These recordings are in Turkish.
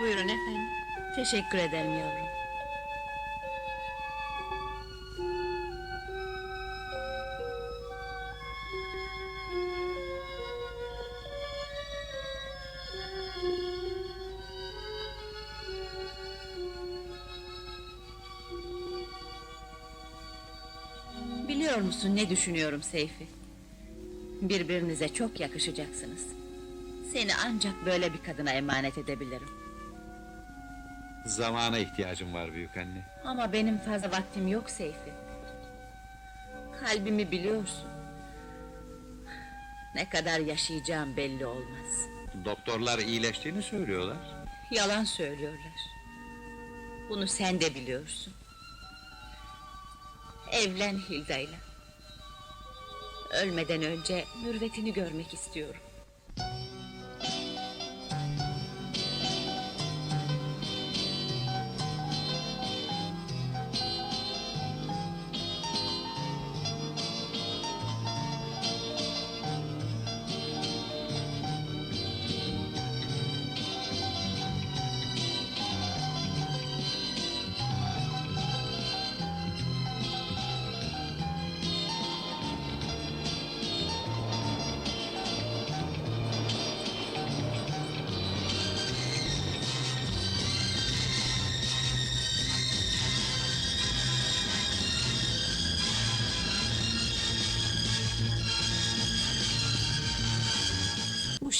Buyurun efendim. Teşekkür ederim yavrum. Biliyor musun ne düşünüyorum Seyfi? Birbirinize çok yakışacaksınız. Seni ancak böyle bir kadına emanet edebilirim. Zamana ihtiyacım var büyük anne. Ama benim fazla vaktim yok Seyfi. Kalbimi biliyorsun. Ne kadar yaşayacağım belli olmaz. Doktorlar iyileştiğini söylüyorlar. Yalan söylüyorlar. Bunu sen de biliyorsun. Evlen Hilda'yla. Ölmeden önce mürvetini görmek istiyorum.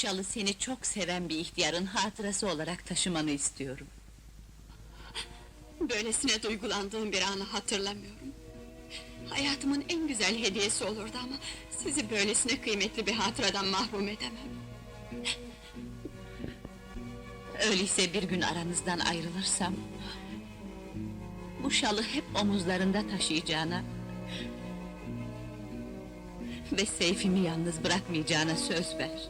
Şalı seni çok seven bir ihtiyarın hatırası olarak taşımanı istiyorum. Böylesine duygulandığım bir anı hatırlamıyorum. Hayatımın en güzel hediyesi olurdu ama... ...sizi böylesine kıymetli bir hatıradan mahrum edemem. Öyleyse bir gün aranızdan ayrılırsam... ...bu şalı hep omuzlarında taşıyacağına... ...ve Seyfimi yalnız bırakmayacağına söz ver.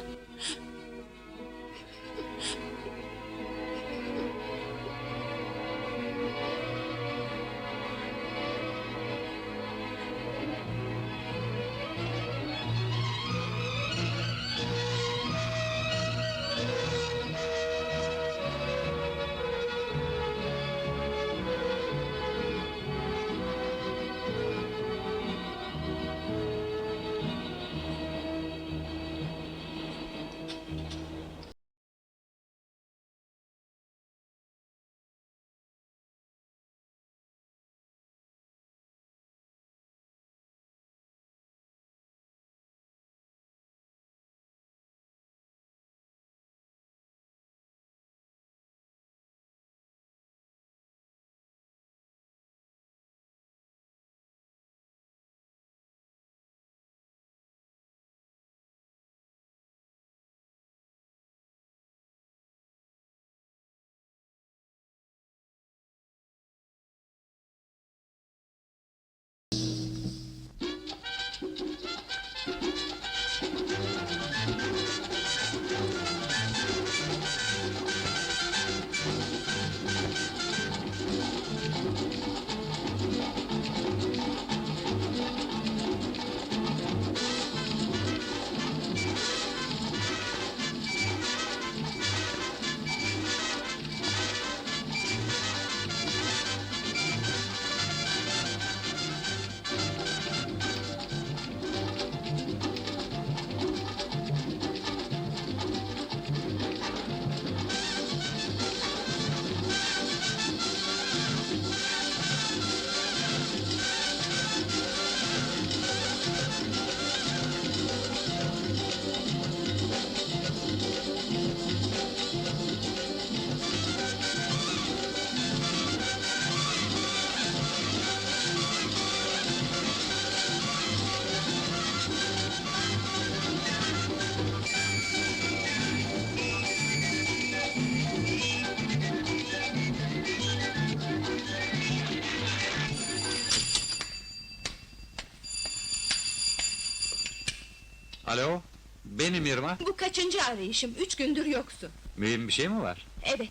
Alo, benim Irma. Bu kaçıncı arayışım? Üç gündür yoksun. Mühim bir şey mi var? Evet,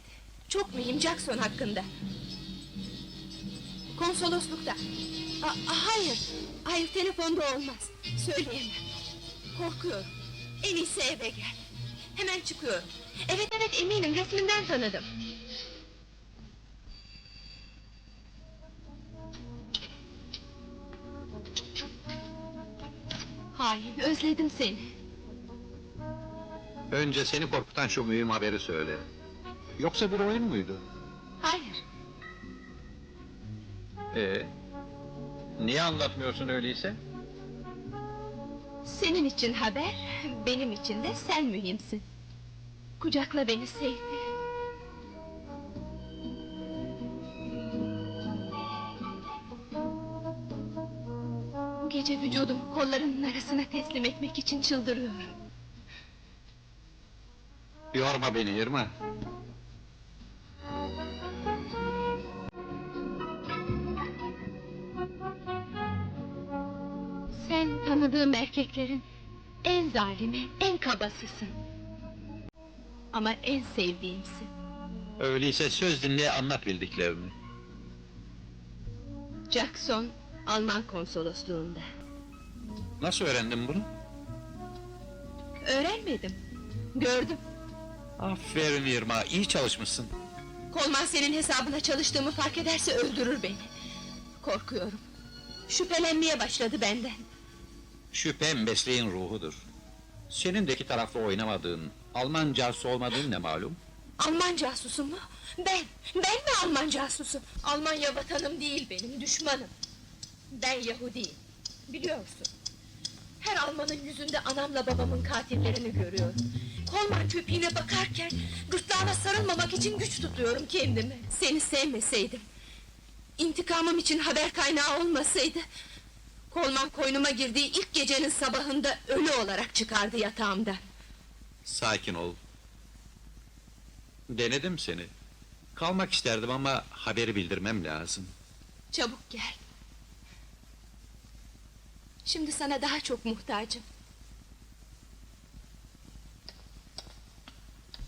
çok mühim Jackson hakkında. Konsoloslukta. A- a- hayır, hayır telefonda olmaz. Söyleyemem. Korkuyorum. En iyisi eve gel. Hemen çıkıyorum. Evet evet eminim resminden tanıdım. Hain, özledim seni. Önce seni korkutan şu mühim haberi söyle. Yoksa bir oyun muydu? Hayır, Ee, niye anlatmıyorsun öyleyse? senin için haber, benim için de sen mühimsin. Kucakla beni Seyfi. Bu gece vücudumu kollarının arasına teslim etmek için çıldırıyorum. Yorma beni Irma. Sen tanıdığım erkeklerin en zalimi, en kabasısın. Ama en sevdiğimsin. Öyleyse söz dinle anlat bildiklerini. Jackson, Alman konsolosluğunda. Nasıl öğrendin bunu? Öğrenmedim, gördüm. Aferin Irma, iyi çalışmışsın. Kolman senin hesabına çalıştığımı fark ederse öldürür beni. Korkuyorum. Şüphelenmeye başladı benden. Şüphem mesleğin ruhudur. Senin de iki taraflı oynamadığın, Alman casusu olmadığın ne malum? Alman casusu mu? Ben, ben mi Alman casusu? Almanya vatanım değil benim, düşmanım. Ben Yahudiyim, biliyorsun. Her Almanın yüzünde anamla babamın katillerini görüyorum. Kolman köpeğine bakarken gırtlağına sarılmamak için güç tutuyorum kendimi. Seni sevmeseydim, intikamım için haber kaynağı olmasaydı... Kolman koynuma girdiği ilk gecenin sabahında ölü olarak çıkardı yatağımdan. Sakin ol. Denedim seni. Kalmak isterdim ama haberi bildirmem lazım. Çabuk gel. Şimdi sana daha çok muhtacım.